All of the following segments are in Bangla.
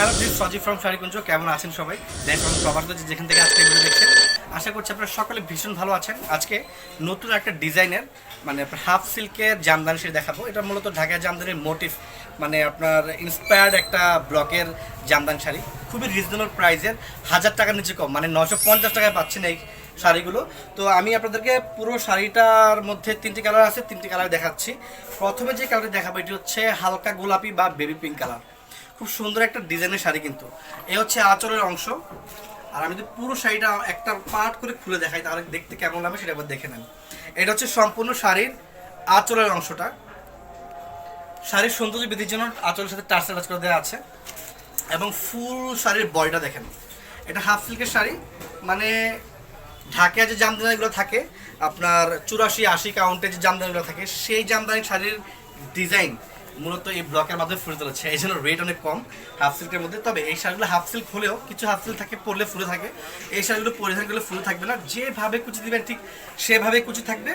Hello this Saji from Sarikunj কেমন আছেন সবাই? দেশ এবং প্রবাসী যেখান থেকে আজকে ভিডিও দেখছেন। আশা করছি আপনারা সকলে ভীষণ ভালো আছেন। আজকে নতুন একটা ডিজাইনের মানে হাফ সিল্কের জামদানি শাড়ি দেখাবো। এটা মূলত ঢাকা জামদানির মোটিভ মানে আপনার ইন্সপায়ার্ড একটা ব্লকের জামদান শাড়ি। খুবই রিজনেবল প্রাইসের হাজার টাকার নিচে কম মানে নশো পঞ্চাশ টাকায় পাচ্ছেন এই শাড়িগুলো। তো আমি আপনাদেরকে পুরো শাড়িটার মধ্যে তিনটি কালার আছে, তিনটি কালার দেখাচ্ছি। প্রথমে যে কালারটি দেখাবো, এটি হচ্ছে হালকা গোলাপি বা বেবি পিঙ্ক কালার খুব সুন্দর একটা ডিজাইনের শাড়ি কিন্তু। এই হচ্ছে আঁচলের অংশ। আর আমি যদি পুরো শাড়িটা একটা পার্ট করে খুলে দেখাই, তাহলে দেখতে কেমন লাগবে সেটা একবার দেখে নেন। এটা হচ্ছে সম্পূর্ণ শাড়ির আঁচলের অংশটা। শাড়ির সৌন্দর্য বৃদ্ধির জন্য আঁচলের সাথে টাচ টাচ করে দেওয়া আছে। এবং ফুল শাড়ির বডিটা দেখেন। এটা হাফ সিল্কের শাড়ি। মানে ঢাকা যে জামদানিগুলো থাকে, আপনার চুরাশি, আশি কাউন্টে যে জামদানিগুলো থাকে, সেই জামদানি শাড়ির ডিজাইন মূলত এই ব্লকের মাধ্যমে ফুলে তুলেছে এই জন্য রেট অনেক কম হাফ সিল্কের মধ্যে। তবে এই শাড়িগুলো হাফ সিল্ক হলেও কিছু হাফ সিল্ক থাকে, পরলে ফুলে থাকে। এই শাড়িগুলো পরিধান করলে ফুলে থাকবে না। যেভাবে কুচি দিবেন ঠিক সেভাবে কুচি থাকবে।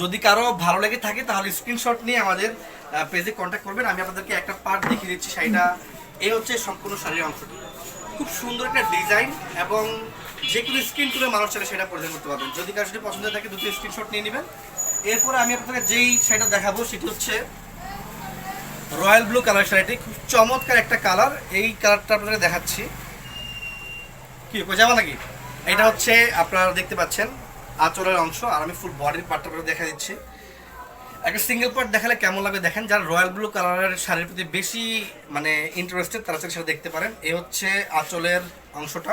যদি কারও ভালো লেগে থাকে তাহলে স্ক্রিনশট নিয়ে আমাদের পেজে কন্ট্যাক্ট করবেন। আমি আপনাদেরকে একটা পার্ট দেখিয়ে দিচ্ছি শাড়িটা। এই হচ্ছে সম্পূর্ণ শাড়ির অংশটি। খুব সুন্দর একটা ডিজাইন এবং যে কোনো স্ক্রিন তুলে মানুষ চাইলে সেটা পরিধান করতে পারবেন। যদি কারও যদি পছন্দ থাকে দুটো স্ক্রিনশট নিয়ে নেবেন। এরপরে আমি আপনাকে যেই শাড়িটা দেখাবো সেটি হচ্ছে রয়্যাল ব্লু কালার শাড়িটি খুব চমৎকার একটা কালার। এই কালারটা আপনাকে দেখাচ্ছি। কি যাবা নাকি? এটা হচ্ছে আপনারা দেখতে পাচ্ছেন আঁচলের অংশ আর আমি ফুল বডির পার্টটা দেখা দিচ্ছি। একটা সিঙ্গেল পার্ট দেখালে কেমন লাগবে দেখেন যারা রয়্যাল ব্লু কালারের শাড়ির প্রতি বেশি মানে ইন্টারেস্টেড তারা সেটা দেখতে পারেন। এই হচ্ছে আঁচলের অংশটা।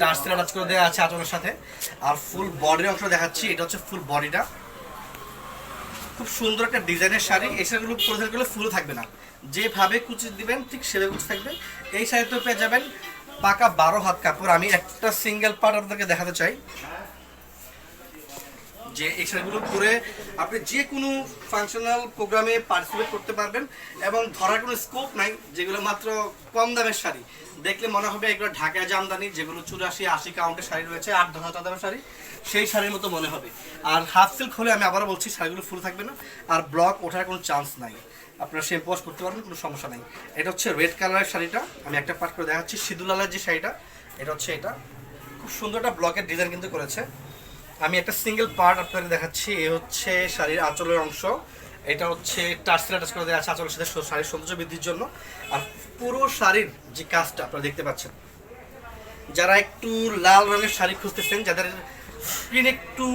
টার্সেল টাচ করে দেওয়া আছে আঁচলের সাথে। আর ফুল বডির অংশ দেখাচ্ছি এটা হচ্ছে ফুল বডিটা খুব সুন্দর একটা ডিজাইনের শাড়ি। এই শাড়িগুলো পরিধান করলে ফুলও থাকবে না। যেভাবে কুচি দিবেন, ঠিক সেভাবে কুচি থাকবে। এই শাড়িতে পেয়ে যাবেন পাকা বারো হাত কাপড়। আমি একটা সিঙ্গেল পার্ট আপনাকে দেখাতে চাই। যে এই শাড়িগুলো পরে আপনি যে কোনো ফাংশনাল প্রোগ্রামে পার্টিসিপেট করতে পারবেন এবং ধরার কোনো স্কোপ নাই, যেগুলো মাত্র কম দামের শাড়ি। দেখলে মনে হবে এগুলো ঢাকায় জামদানি যেগুলো চুরাশি, আশি কাউন্টের শাড়ি রয়েছে, আট, দশ হাজার দামের শাড়ি, সেই শাড়ির মতো মনে হবে। আর হাফ সিল্ক হলে আমি আবারও বলছি, শাড়িগুলো ফুল থাকবে না, আর ব্লক ওঠার কোনো চান্স নাই। আপনারা শ্যাম্পু ওয়াশ করতে পারবেন, কোনো সমস্যা নাই। এটা হচ্ছে রেড কালারের শাড়িটা, আমি একটা পার্ট করে দেখাচ্ছি সিদুলালের যে শাড়িটা, এটা হচ্ছে এটা। খুব সুন্দর একটা ব্লকের ডিজাইন কিন্তু করেছে। আমি একটা সিঙ্গেল পার্ট আপনাকে দেখাচ্ছি, এ হচ্ছে শাড়ির আঁচলের অংশ। এটা হচ্ছে টার্সেল টাচ করে দেওয়া আছে আঁচলের সাথে শাড়ির সৌন্দর্য বৃদ্ধির জন্য। আর পুরো শাড়ির যে কাজটা আপনারা দেখতে পাচ্ছেন, যারা একটু লাল রঙের শাড়ি খুঁজতেছেন, যাদের স্ক্রিন একটু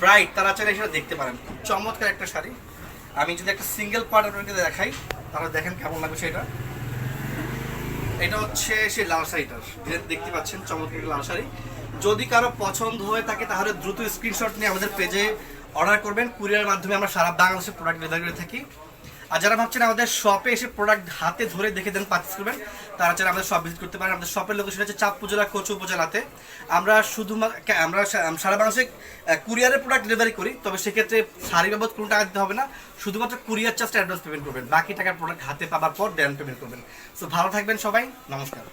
ব্রাইট তারা চাইলে সেটা দেখতে পারেন। চমৎকার একটা শাড়ি। আমি যদি একটা সিঙ্গেল পার্ট আপনাকে দেখাই, তাহলে দেখেন কেমন লাগবে সেটা এটা হচ্ছে সেই লাল শাড়িটার। দেখতে পাচ্ছেন, চমৎকার লাল শাড়ি। যদি কারও পছন্দ হয়ে থাকে তাহলে দ্রুত স্ক্রিনশট নিয়ে আমাদের পেজে অর্ডার করবেন। কুরিয়ারের মাধ্যমে আমরা সারা বাংলাদেশে প্রোডাক্ট ডেলিভারি করে থাকি। আর যারা ভাবছেন আমাদের শপে এসে প্রোডাক্ট হাতে ধরে দেখে দেন পারচেস করবেন, তারা চাইলে আমাদের শপ ভিজিট করতে পারেন। আমাদের শপের লোকেশন হচ্ছে চাঁদপুর জেলা কচু উপজেলাতে। আমরা শুধুমাত্র আমরা সারা বাংলাদেশে কুরিয়ারের প্রোডাক্ট ডেলিভারি করি, তবে সেক্ষেত্রে শাড়ি বাবদ কোনো টাকা দিতে হবে না। শুধুমাত্র কুরিয়ার চার্জটা অ্যাডভান্স পেমেন্ট করবেন। বাকি টাকার প্রোডাক্ট হাতে পাবার পর দেন পেমেন্ট করবেন। সো ভালো থাকবেন সবাই। নমস্কার।